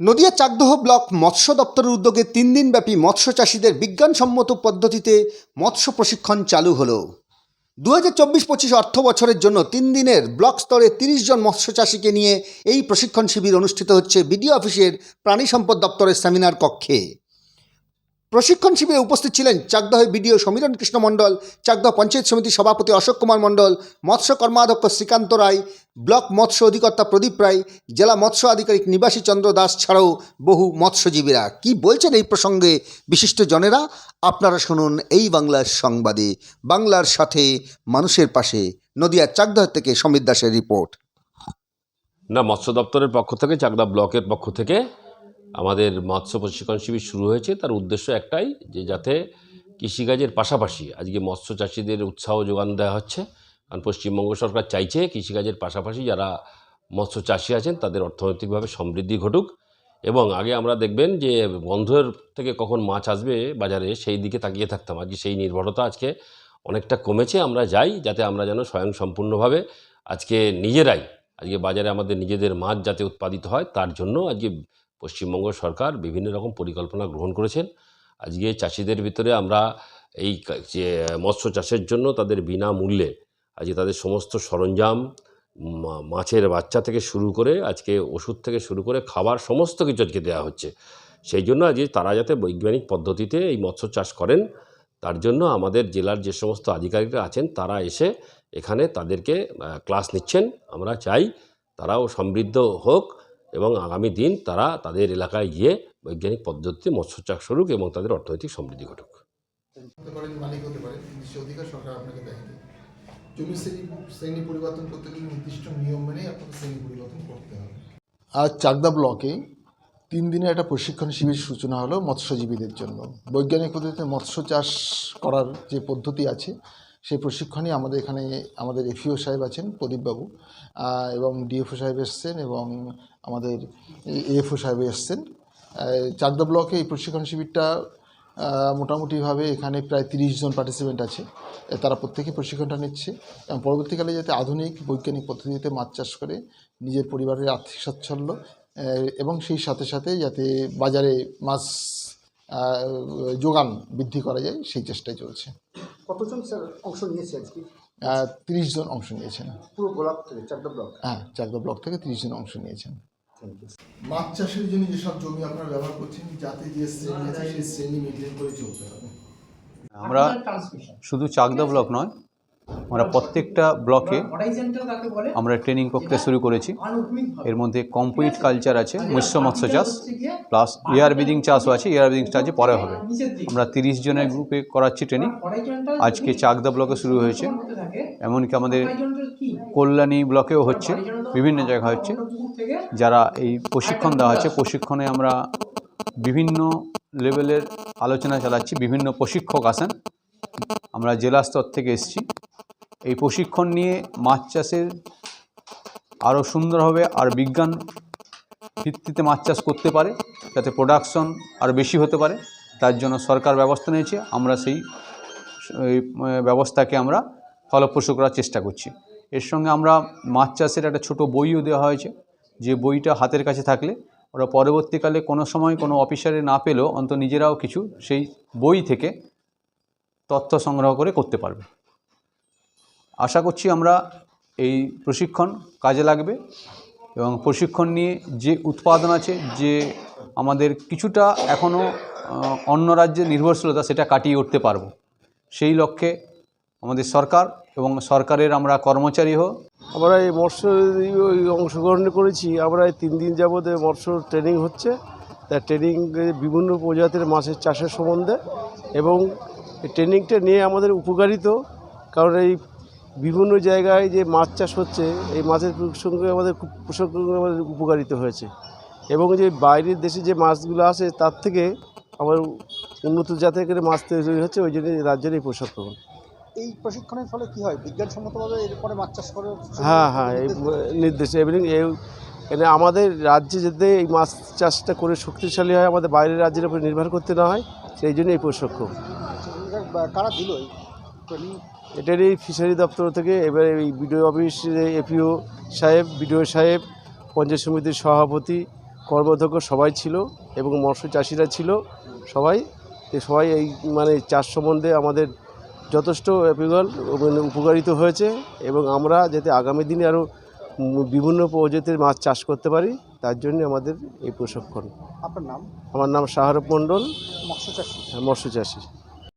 Nadia Chakdaha block মৎস্য দপ্তরের উদ্যোগে তিন দিনব্যাপী মৎস্য চাষিদের বিজ্ঞানসম্মত পদ্ধতিতে মৎস্য প্রশিক্ষণ চালু হলো। দু হাজার চব্বিশ পঁচিশ অর্থ বছরের জন্য তিন দিনের ব্লক স্তরে তিরিশ জন মৎস্য চাষিকে নিয়ে এই প্রশিক্ষণ শিবির অনুষ্ঠিত হচ্ছে বিডিও অফিসের প্রাণী সম্পদ দপ্তরের সেমিনার কক্ষে। প্রশিক্ষণ শিবিরে উপস্থিত ছিলেন চাকদহের বিডিও সমীরণ কৃষ্ণ মণ্ডল, চাকদহ পঞ্চায়েত সমিতির সভাপতি অশোক কুমার মণ্ডল, মৎস্য কর্মাধ্যক্ষ শ্রীকান্ত রায়, ব্লক মৎস্য অধিকর্তা প্রদীপ রায়, জেলা মৎস্য আধিকারিক নিবাসী চন্দ্র দাস ছাড়াও বহু মৎস্যজীবীরা। কি বলছেন এই প্রসঙ্গে বিশিষ্ট জনেরা? আপনারা শুনুন এই বাংলার সংবাদে। বাংলার সাথে মানুষের পাশে নদিয়ার চাকদহ থেকে সমীর দাসের রিপোর্ট। না, মৎস্য দপ্তরের পক্ষ থেকে চাকদা ব্লকের পক্ষ থেকে আমাদের মৎস্য প্রশিক্ষণ শিবির শুরু হয়েছে। তার উদ্দেশ্য একটাই যে যাতে কৃষিকাজের পাশাপাশি আজকে মৎস্য চাষিদের উৎসাহ যোগান দেওয়া হচ্ছে। কারণ পশ্চিমবঙ্গ সরকার চাইছে কৃষিকাজের পাশাপাশি যারা মৎস্য চাষি আছেন তাদের অর্থনৈতিকভাবে সমৃদ্ধি ঘটুক। এবং আগে আমরা দেখবেন যে বন্ধের থেকে কখন মাছ আসবে বাজারে সেই দিকে তাকিয়ে থাকতাম। আজকে সেই নির্ভরতা আজকে অনেকটা কমেছে। আমরা যাই যাতে আমরা যেন স্বয়ং সম্পূর্ণভাবে আজকে নিজেরাই, আজকে বাজারে আমাদের নিজেদের মাছ যাতে উৎপাদিত হয়, তার জন্য আজকে পশ্চিমবঙ্গ সরকার বিভিন্ন রকম পরিকল্পনা গ্রহণ করেছেন। আজকে চাষিদের ভিতরে আমরা এই যে, মৎস্য চাষের জন্য তাদের বিনামূল্যে আজকে তাদের সমস্ত সরঞ্জাম মাছের বাচ্চা থেকে শুরু করে আজকে ওষুধ থেকে শুরু করে খাবার সমস্ত কিছু আজকে দেওয়া হচ্ছে। সেই জন্য আজকে তারা যাতে বৈজ্ঞানিক পদ্ধতিতে এই মৎস্য চাষ করেন, তার জন্য আমাদের জেলার যে সমস্ত আধিকারিকরা আছেন, তারা এসে এখানে তাদেরকে ক্লাস নিচ্ছেন। আমরা চাই তারাও সমৃদ্ধ হোক। এবং আগামী দিন তারা তাদের এলাকায় গিয়ে বৈজ্ঞানিক পদ্ধতিতে মৎস্য চাষ করুক এবং তাদের অর্থনৈতিক সমৃদ্ধি ঘটুক। হতে পারেন মালিক হতে পারেন কিন্তু সে অধিকার সরকার আপনাকে দেয়নি। জমি শ্রেণি শ্রেণি পরিবর্তন করতে গেলে নির্দিষ্ট নিয়ম মেনেই আপনাকে শ্রেণি পরিবর্তন করতে হবে। আজ চাকদা ব্লকে তিন দিনের একটা প্রশিক্ষণ শিবির সূচনা হলো মৎস্যজীবীদের জন্য। বৈজ্ঞানিক পদ্ধতিতে মৎস্য চাষ করার যে পদ্ধতি আছে সেই প্রশিক্ষণই আমাদের এখানে, আমাদের এফিও সাহেব আছেন, প্রদীপবাবু এবং ডিএফও সাহেব এসছেন এবং আমাদের এএফও সাহেব এসছেন। চাকদা ব্লকে এই প্রশিক্ষণ শিবিরটা মোটামুটিভাবে এখানে প্রায় তিরিশ জন পার্টিসিপেন্ট আছে। তারা প্রত্যেকে প্রশিক্ষণটা নিচ্ছে এবং পরবর্তীকালে যাতে আধুনিক বৈজ্ঞানিক পদ্ধতিতে মাছ চাষ করে, নিজের পরিবারের আর্থিক স্বচ্ছল্য এবং সেই সাথে সাথে যাতে বাজারে মাছ যোগান বৃদ্ধি করা যায়, সেই চেষ্টায় চলছে। কতজন স্যার অংশ নিয়েছে আজকে? তিরিশ জন অংশ নিয়েছেন। পুরো ব্লক থেকে চারটা ব্লক? হ্যাঁ চাকদা ব্লক থেকে তিরিশ জন অংশ নিয়েছেন। থ্যাংক ইউ মাছ চাষের জন্য যেসব জমি আপনারা ব্যবহার করছেন যাতে যে শ্রেণি আছে সেই শ্রেণি মেনটেন করে চলতে হবে। আমরা শুধু চাকদা ব্লক নয় আমরা প্রত্যেকটা ব্লকে আমরা ট্রেনিং প্রক্রিয়া শুরু করেছি। এর মধ্যে কম্পোজিট কালচার আছে মৎস্য মৎস্য চাষ। প্লাস এয়ার ব্রিদিং চাষও আছে এয়ার ব্রিদিং চার্জে পরে হবে। আমরা তিরিশ জনের গ্রুপে করাচ্ছি ট্রেনিং আজকে চাকদা ব্লকে শুরু হয়েছে। এমনকি আমাদের কল্যাণী ব্লকেও হচ্ছে, বিভিন্ন জায়গা হচ্ছে। যারা এই প্রশিক্ষণ দেওয়া হচ্ছে, প্রশিক্ষণে আমরা বিভিন্ন লেভেলের আলোচনা চালাচ্ছি, বিভিন্ন প্রশিক্ষক আসেন। আমরা জেলা স্তর থেকে এসেছি। এই প্রশিক্ষণ নিয়ে মাছ চাষের আরও সুন্দর হবে, আর বিজ্ঞান ভিত্তিতে মাছ চাষ করতে পারে, যাতে প্রোডাকশন আরও বেশি হতে পারে, তার জন্য সরকার ব্যবস্থা নিয়েছে, আমরা সেই ব্যবস্থাকে আমরা ফলপ্রসূ করার চেষ্টা করছি। এর সঙ্গে আমরা মাছ চাষের একটা ছোট বইও দেওয়া হয়েছে, যে বইটা হাতের কাছে থাকলে ওরা পরবর্তীকালে কোনো সময় কোনো অফিসারে না পেলেও অন্ত নিজেরাও কিছু সেই বই থেকে তথ্য সংগ্রহ করে করতে পারবে। আশা করছি আমরা এই প্রশিক্ষণ কাজে লাগবে। এবং প্রশিক্ষণ নিয়ে যে উৎপাদন আছে, যে আমাদের কিছুটা এখনও অন্য রাজ্যের নির্ভরশীলতা সেটা কাটিয়ে উঠতে পারব। সেই লক্ষ্যে আমাদের সরকার এবং সরকারের আমরা কর্মচারী হোক, আমরা এই ওই অংশগ্রহণ করেছি, আমরা এই তিন দিন যাবৎ মৎস্য ট্রেনিং হচ্ছে। তা ট্রেনিং বিভিন্ন প্রজাতির মাছের চাষের সম্বন্ধে এবং ট্রেনিংটা নিয়ে আমাদের উপকারিত। কারণ এই বিভিন্ন জায়গায় যে মাছ চাষ হচ্ছে এই মাছের সঙ্গে আমাদের খুব প্রসঙ্গে আমাদের উপকারিত হয়েছে। এবং যে বাইরের দেশে যে মাছগুলো আসে তার থেকে আমার উন্নত জাতের করে মাছ তৈরি হচ্ছে ওই জন্য রাজ্যের এই প্রশিক্ষণ এই প্রশিক্ষণের ফলে কি হয়? বিজ্ঞানসম্মতভাবে এরপরে মাছ চাষ করে হ্যাঁ হ্যাঁ এই নির্দেশ এবং এই মানে আমাদের রাজ্যে যাতে এই মাছ চাষটা করে শক্তিশালী হয় আমাদের বাইরের রাজ্যের উপর নির্ভর করতে না হয় সেই জন্য এই প্রশিক্ষণ কারা দিল এটার এই ফিশারি দপ্তর থেকে এবার এই বিডিও অফিস এপিও সাহেব বিডিও সাহেব পঞ্চায়েত সমিতির সভাপতি কর্মাধ্যক্ষ সবাই ছিল এবং মৎস্য চাষিরা ছিল সবাই। সবাই এই মানে চাষ সম্বন্ধে আমাদের যথেষ্ট মানে উপকারিত হয়েছে এবং আমরা যাতে আগামী দিনে আরও বিভিন্ন প্রজাতির মাছ চাষ করতে পারি তার জন্য আমাদের এই প্রশিক্ষণ। আপনার নাম? আমার নাম শাহরুখ মণ্ডল। মৎস্য চাষী। মৎস্য চাষী।